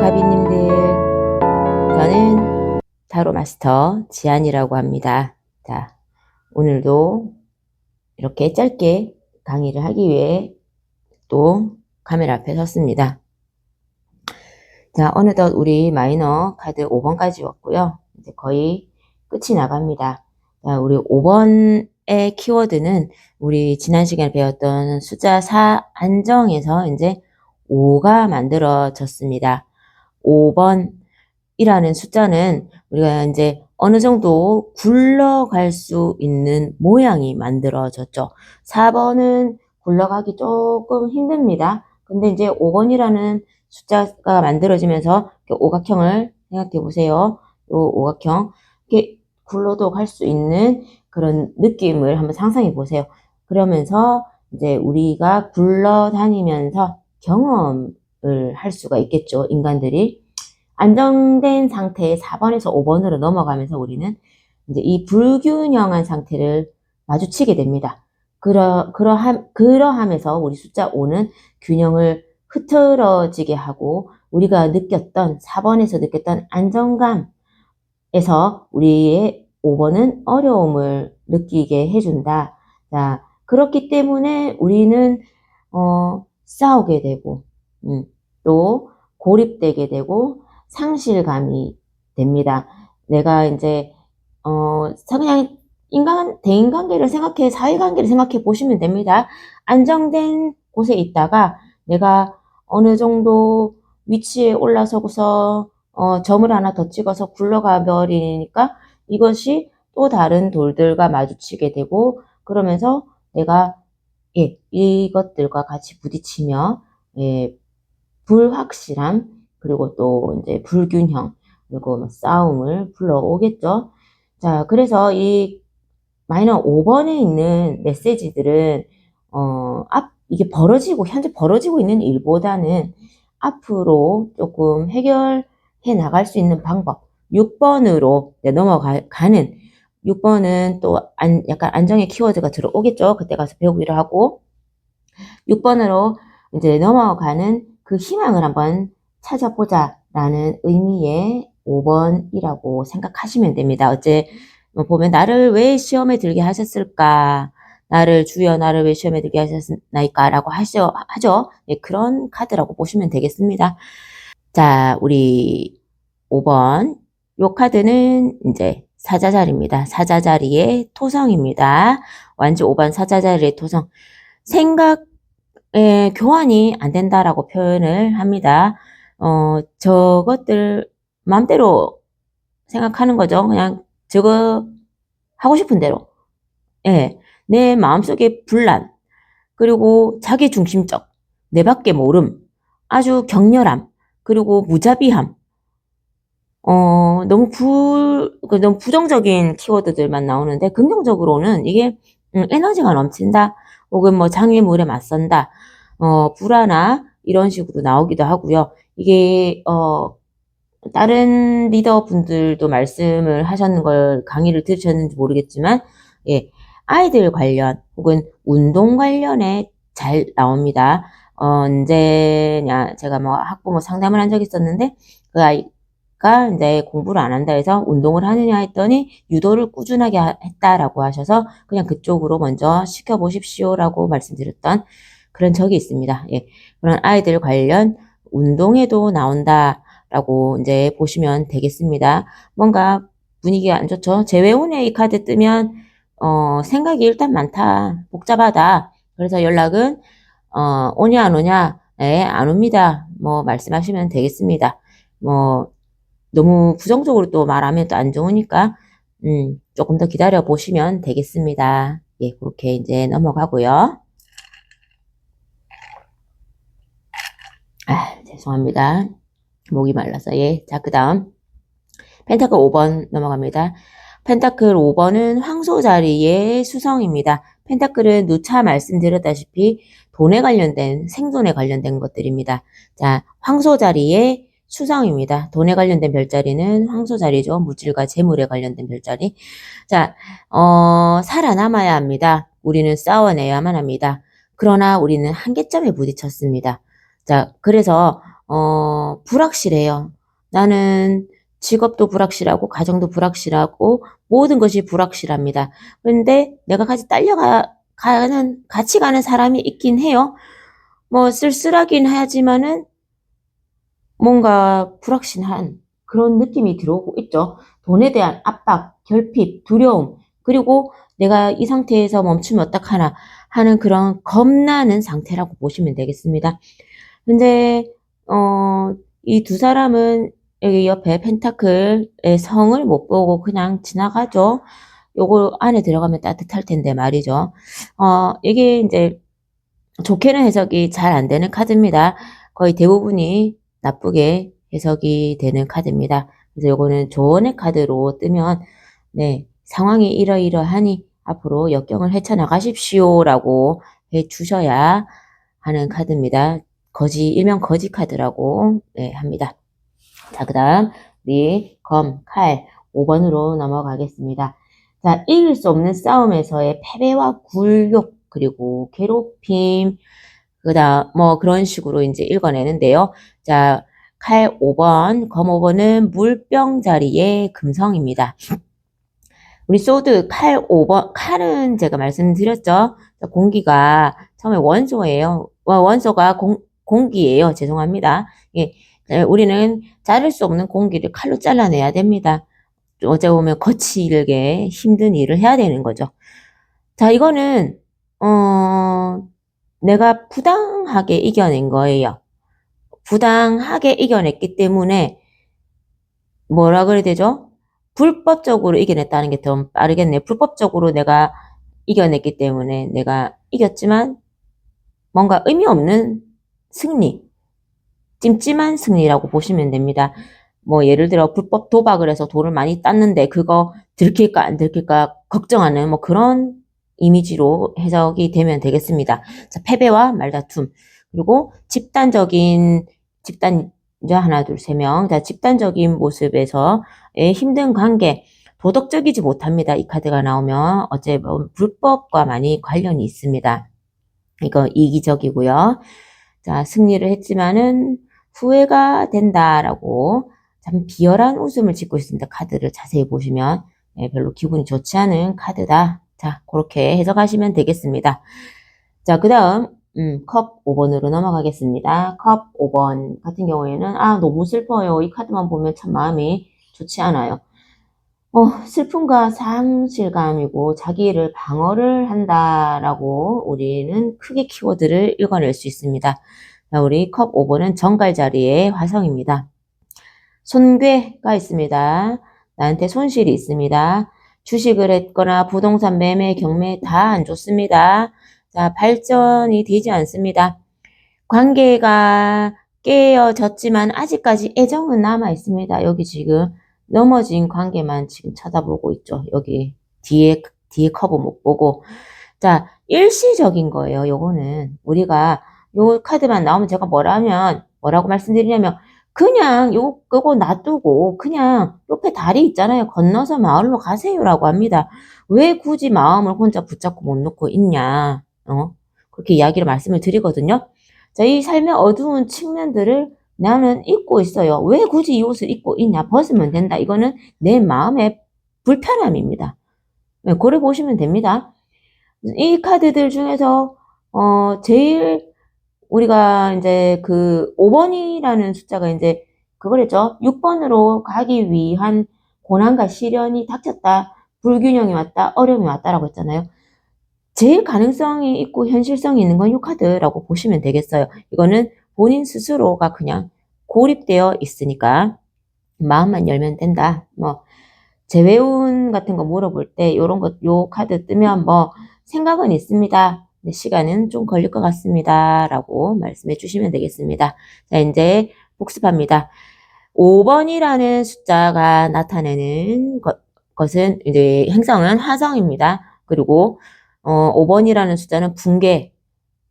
가비님들. 저는 타로 마스터 지안이라고 합니다. 자, 오늘도 이렇게 짧게 강의를 하기 위해 또 카메라 앞에 섰습니다. 자, 어느덧 우리 마이너 카드 5번까지 왔고요. 이제 거의 끝이 나갑니다. 자, 우리 5번의 키워드는 우리 지난 시간에 배웠던 숫자 4 안정에서 이제 5가 만들어졌습니다. 5번이라는 숫자는 우리가 이제 어느 정도 굴러갈 수 있는 모양이 만들어졌죠. 4번은 굴러가기 조금 힘듭니다. 근데 이제 5번이라는 숫자가 만들어지면서 오각형을 생각해 보세요. 요 오각형. 이렇게 굴러도 갈 수 있는 그런 느낌을 한번 상상해 보세요. 그러면서 이제 우리가 굴러다니면서 경험을 할 수가 있겠죠. 인간들이. 안정된 상태의 4번에서 5번으로 넘어가면서 우리는 이제 이 불균형한 상태를 마주치게 됩니다. 그러, 그러함, 그러하면서 우리 숫자 5는 균형을 흐트러지게 하고 우리가 느꼈던 4번에서 느꼈던 안정감에서 우리의 5번은 어려움을 느끼게 해준다. 자, 그렇기 때문에 우리는 어, 싸우게 되고 음, 또 고립되게 되고 상실감이 됩니다. 내가 이제 어, 그냥 인간 대인관계를 생각해 사회관계를 생각해 보시면 됩니다. 안정된 곳에 있다가 내가 어느 정도 위치에 올라서고서 어, 점을 하나 더 찍어서 굴러가 버리니까 이것이 또 다른 돌들과 마주치게 되고 그러면서 내가 예, 이것들과 같이 부딪히며 예, 불확실함 그리고 또 이제 불균형 그리고 뭐 싸움을 불러오겠죠. 자, 그래서 이 마이너 5번에 있는 메시지들은 어, 앞 이게 벌어지고 현재 벌어지고 있는 일보다는 앞으로 조금 해결해 나갈 수 있는 방법 6번으로 넘어가는 6번은 또 안, 약간 안정의 키워드가 들어오겠죠. 그때 가서 배우기로 하고 6번으로 이제 넘어가는 그 희망을 한번 찾아보자 라는 의미의 5번이라고 생각하시면 됩니다. 어째 뭐 보면 나를 왜 시험에 들게 하셨을까? 나를 주여 나를 왜 시험에 들게 하셨나이까? 라고 하죠. 하죠. 네, 그런 카드라고 보시면 되겠습니다. 자, 우리 5번. 요 카드는 이제 사자자리입니다. 사자자리의 토성입니다. 완주 5번 사자자리의 토성. 생각 의 교환이 안 된다라고 표현을 합니다. 어, 저것들 마음대로 생각하는 거죠. 그냥 저거 하고 싶은 대로. 예. 내 마음속의 불란, 그리고 자기 중심적, 내 밖에 모름, 아주 격렬함, 그리고 무자비함, 어, 너무 불, 그 너무 부정적인 키워드들만 나오는데, 긍정적으로는 이게, 음, 에너지가 넘친다, 혹은 뭐 장애물에 맞선다, 어, 불안하, 이런 식으로 나오기도 하고요. 이게, 어, 다른 리더분들도 말씀을 하셨는 걸 강의를 들으셨는지 모르겠지만, 예, 아이들 관련 혹은 운동 관련에 잘 나옵니다. 어, 언제냐, 제가 뭐 학부모 상담을 한 적이 있었는데, 그 아이 가 이제 공부를 안 한다 해서 운동을 하느냐 했더니 유도를 꾸준하게 했다라고 하셔서 그냥 그쪽으로 먼저 시켜보십시오라고 말씀드렸던 그런 적이 있습니다. 예. 그런 아이들 관련 운동에도 나온다라고 이제 보시면 되겠습니다. 뭔가 분위기가 안 좋죠. 재회운에 이 카드 뜨면 어, 생각이 일단 많다. 복잡하다. 그래서 연락은 어, 오냐 안 오냐? 네, 안 옵니다. 뭐 말씀하시면 되겠습니다. 뭐 너무 부정적으로 또 말하면 또 안 좋으니까 음, 조금 더 기다려 보시면 되겠습니다. 예, 그렇게 이제 넘어가고요. 아, 죄송합니다. 목이 말라서 예. 자, 그 다음 펜타클 5번 넘어갑니다. 펜타클 5번은 황소 자리의 수성입니다. 펜타클은 누차 말씀드렸다시피 돈에 관련된 생존에 관련된 것들입니다. 자, 황소 자리의 수성입니다. 돈에 관련된 별자리는 황소 자리죠. 물질과 재물에 관련된 별자리. 자, 어, 살아남아야 합니다. 우리는 싸워내야만 합니다. 그러나 우리는 한계점에 부딪혔습니다. 자, 그래서 어, 불확실해요. 나는 직업도 불확실하고, 가정도 불확실하고, 모든 것이 불확실합니다. 그런데 내가 같이 딸려가, 가는, 같이 가는 사람이 있긴 해요. 뭐, 쓸쓸하긴 하지만은, 뭔가 불확실한 그런 느낌이 들어오고 있죠. 돈에 대한 압박, 결핍, 두려움, 그리고 내가 이 상태에서 멈추면 어떡하나 하는 그런 겁나는 상태라고 보시면 되겠습니다. 근데 어, 이 두 사람은 여기 옆에 펜타클의 성을 못 보고 그냥 지나가죠. 요거 안에 들어가면 따뜻할 텐데 말이죠. 어, 이게 이제 좋게는 해석이 잘 안 되는 카드입니다. 거의 대부분이 나쁘게 해석이 되는 카드입니다. 그래서 요거는 조언의 카드로 뜨면 네, 상황이 이러이러하니 앞으로 역경을 헤쳐나가십시오라고 해 주셔야 하는 카드입니다. 거지, 일명 거지 카드라고 네, 합니다. 자, 그 다음 우리 검, 칼 5번으로 넘어가겠습니다. 자, 이길 수 없는 싸움에서의 패배와 굴욕 그리고 괴롭힘 그 다음 뭐 그런 식으로 이제 읽어내는데요. 자, 칼 5번, 검 5번은 물병 자리의 금성입니다. 우리 소드 칼 5번, 칼은 제가 말씀드렸죠. 공기가 처음에 원소예요. 원소가 공, 공기예요. 죄송합니다. 예, 우리는 자를 수 없는 공기를 칼로 잘라내야 됩니다. 어제 보면 거칠게 힘든 일을 해야 되는 거죠. 자, 이거는 어, 내가 부당하게 이겨낸 거예요. 부당하게 이겨냈기 때문에 뭐라 그래야 되죠? 불법적으로 이겨냈다는 게 더 빠르겠네. 불법적으로 내가 이겨냈기 때문에 내가 이겼지만 뭔가 의미 없는 승리, 찜찜한 승리라고 보시면 됩니다. 뭐 예를 들어 불법 도박을 해서 돈을 많이 땄는데 그거 들킬까 안 들킬까 걱정하는 뭐 그런 이미지로 해석이 되면 되겠습니다. 자, 패배와 말다툼 그리고 집단적인 집단 이제 하나 둘 세 명. 자, 집단적인 모습에서의 힘든 관계 도덕적이지 못합니다. 이 카드가 나오면 어째 뭐 불법과 많이 관련이 있습니다. 이거 이기적이고요. 자, 승리를 했지만은 후회가 된다라고 참 비열한 웃음을 짓고 있습니다. 카드를 자세히 보시면 네, 별로 기분이 좋지 않은 카드다. 자, 그렇게 해석하시면 되겠습니다. 자, 그 다음 음, 컵 5번으로 넘어가겠습니다. 컵 5번 같은 경우에는 아 너무 슬퍼요. 이 카드만 보면 참 마음이 좋지 않아요. 어, 슬픔과 상실감이고 자기를 방어를 한다라고 우리는 크게 키워드를 읽어낼 수 있습니다. 자, 우리 컵 5번은 정갈 자리의 화성입니다. 손괴가 있습니다. 나한테 손실이 있습니다. 주식을 했거나 부동산 매매, 경매 다 안 좋습니다. 자, 발전이 되지 않습니다. 관계가 깨어졌지만 아직까지 애정은 남아 있습니다. 여기 지금 넘어진 관계만 지금 쳐다보고 있죠. 여기 뒤에 뒤에 커브 못 보고 자 일시적인 거예요. 요거는 우리가 요 카드만 나오면 제가 뭐라면 뭐라고 말씀드리냐면 그냥 요 끄고 놔두고 그냥 옆에 다리 있잖아요. 건너서 마을로 가세요라고 합니다. 왜 굳이 마음을 혼자 붙잡고 못 놓고 있냐? 어? 그렇게 이야기를 말씀을 드리거든요. 자, 이 삶의 어두운 측면들을 나는 입고 있어요. 왜 굳이 이 옷을 입고 있냐? 벗으면 된다. 이거는 내 마음의 불편함입니다. 네, 고래 보시면 됩니다. 이 카드들 중에서 어 제일 우리가 이제 그 5번이라는 숫자가 이제 그거랬죠. 6번으로 가기 위한 고난과 시련이 닥쳤다. 불균형이 왔다. 어려움이 왔다라고 했잖아요. 제일 가능성이 있고 현실성이 있는 건이 카드라고 보시면 되겠어요. 이거는 본인 스스로가 그냥 고립되어 있으니까 마음만 열면 된다. 뭐 재회운 같은 거 물어볼 때 요런 것, 요 카드 뜨면 뭐 생각은 있습니다. 근데 시간은 좀 걸릴 것 같습니다. 라고 말씀해 주시면 되겠습니다. 자, 이제 복습합니다. 5번이라는 숫자가 나타내는 것, 것은 이제 행성은 화성입니다. 그리고 어, 5번이라는 숫자는 붕괴,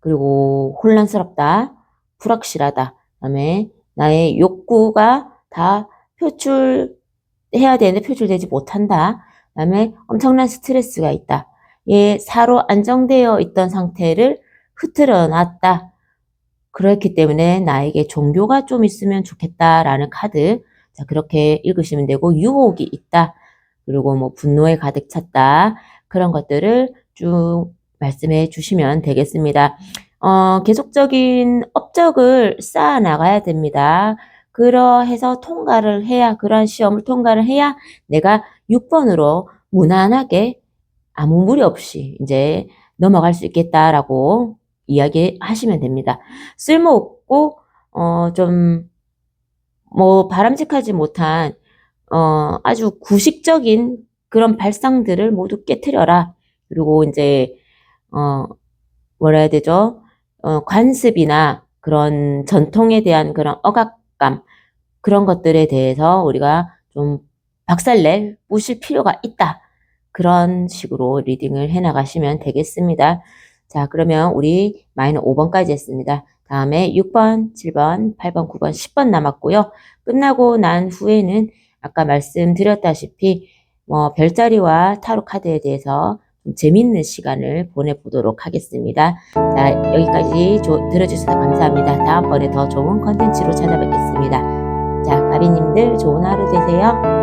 그리고 혼란스럽다, 불확실하다, 그 다음에 나의 욕구가 다 표출해야 되는데 표출되지 못한다. 그 다음에 엄청난 스트레스가 있다. 예, 사로 안정되어 있던 상태를 흐트러 놨다. 그렇기 때문에 나에게 종교가 좀 있으면 좋겠다라는 카드. 자, 그렇게 읽으시면 되고, 유혹이 있다. 그리고 뭐 분노에 가득 찼다. 그런 것들을 쭉 말씀해 주시면 되겠습니다. 어, 계속적인 업적을 쌓아 나가야 됩니다. 그러해서 통과를 해야, 그러한 시험을 통과를 해야 내가 6번으로 무난하게 아무 무리 없이 이제 넘어갈 수 있겠다라고 이야기하시면 됩니다. 쓸모없고, 어, 좀, 뭐, 바람직하지 못한, 어, 아주 구식적인 그런 발상들을 모두 깨트려라. 그리고 이제, 어, 뭐라 해야 되죠? 어, 관습이나 그런 전통에 대한 그런 억압감, 그런 것들에 대해서 우리가 좀 박살내 부실 필요가 있다. 그런 식으로 리딩을 해 나가시면 되겠습니다. 자, 그러면 우리 마이너 5번까지 했습니다. 다음에 6번, 7번, 8번, 9번, 10번 남았고요. 끝나고 난 후에는 아까 말씀드렸다시피 뭐 별자리와 타로 카드에 대해서 좀 재밌는 시간을 보내보도록 하겠습니다. 자, 여기까지 조- 들어주셔서 감사합니다. 다음번에 더 좋은 컨텐츠로 찾아뵙겠습니다. 자, 가비님들 좋은 하루 되세요.